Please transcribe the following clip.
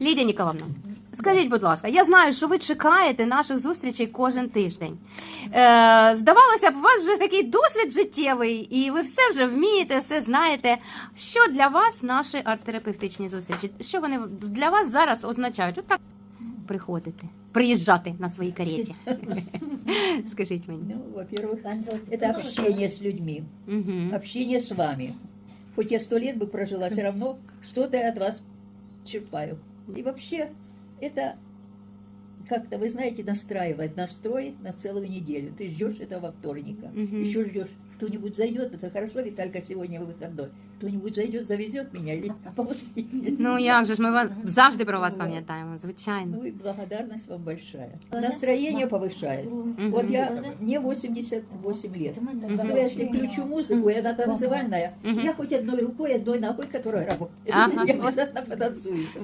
Лідія Ніколаївна, скажіть, будь ласка, я знаю, що ви чекаєте наших зустрічей кожен тиждень. Е, здавалося б, у вас вже такий досвід життєвий, і ви все вже вмієте, все знаєте. Що для вас наші арт-терапевтичні зустрічі? Що вони для вас зараз означають? От так приходити, приїжджати на своїй кареті. Скажіть мені. Ну, во-первых, это общение с людьми, Угу. общение с вами. Хоть я сто лет бы прожила, все равно что-то я от вас черпаю. И вообще, это как-то, вы знаете, настраивает настрой на целую неделю. Ты ждешь этого вторника, Мгм. еще ждешь, кто-нибудь зайдет, это хорошо, Виталька сегодня выходной, кто-нибудь зайдет, завезет меня или помогет. Ну як же ж, ми вам завжди про вас пам'ятаємо, звичайно. Ну и благодарность вам большая. Настроение повышает. Вот я, мне 88 лет. Ну, я если включу музыку, и она танцевальная, я хоть одной рукой, одной ногой, которая работает. Я вот одна потанцую.